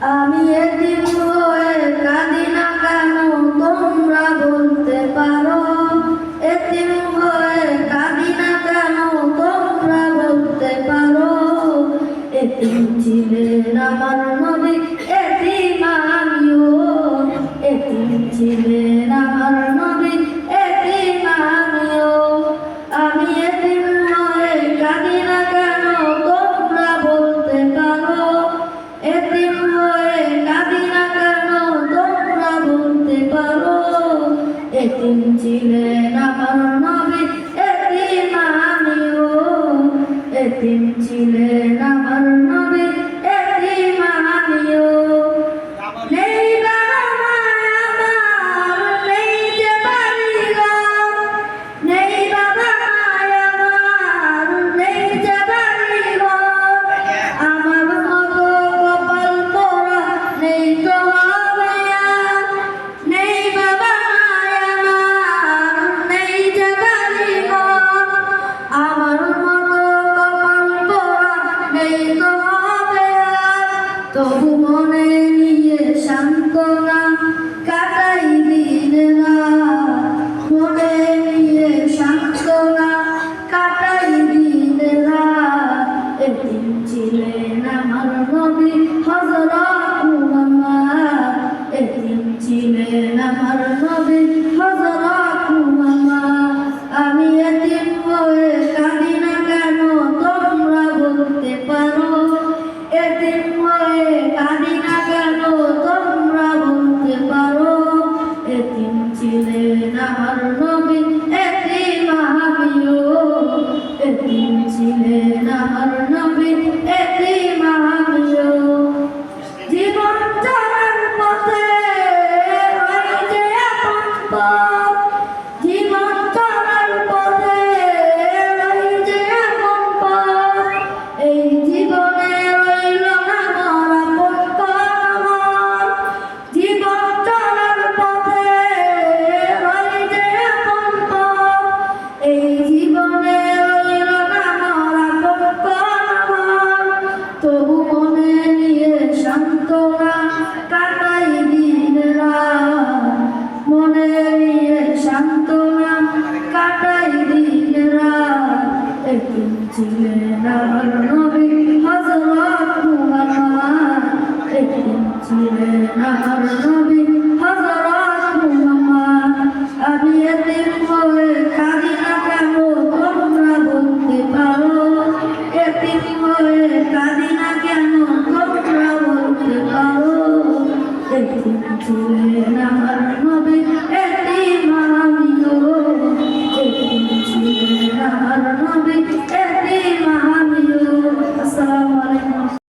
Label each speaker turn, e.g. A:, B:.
A: আমি এদিন হয়ে কাঁদি না কেন? তোমরা বলতে পারো। এদিন হয়ে কাঁদি না কেন? তোমরা বলতে পারো। এদিন ছিলেন আমার নবী এদিন আমিও। এদিন ছিলেন নবী Amen. কাঁদি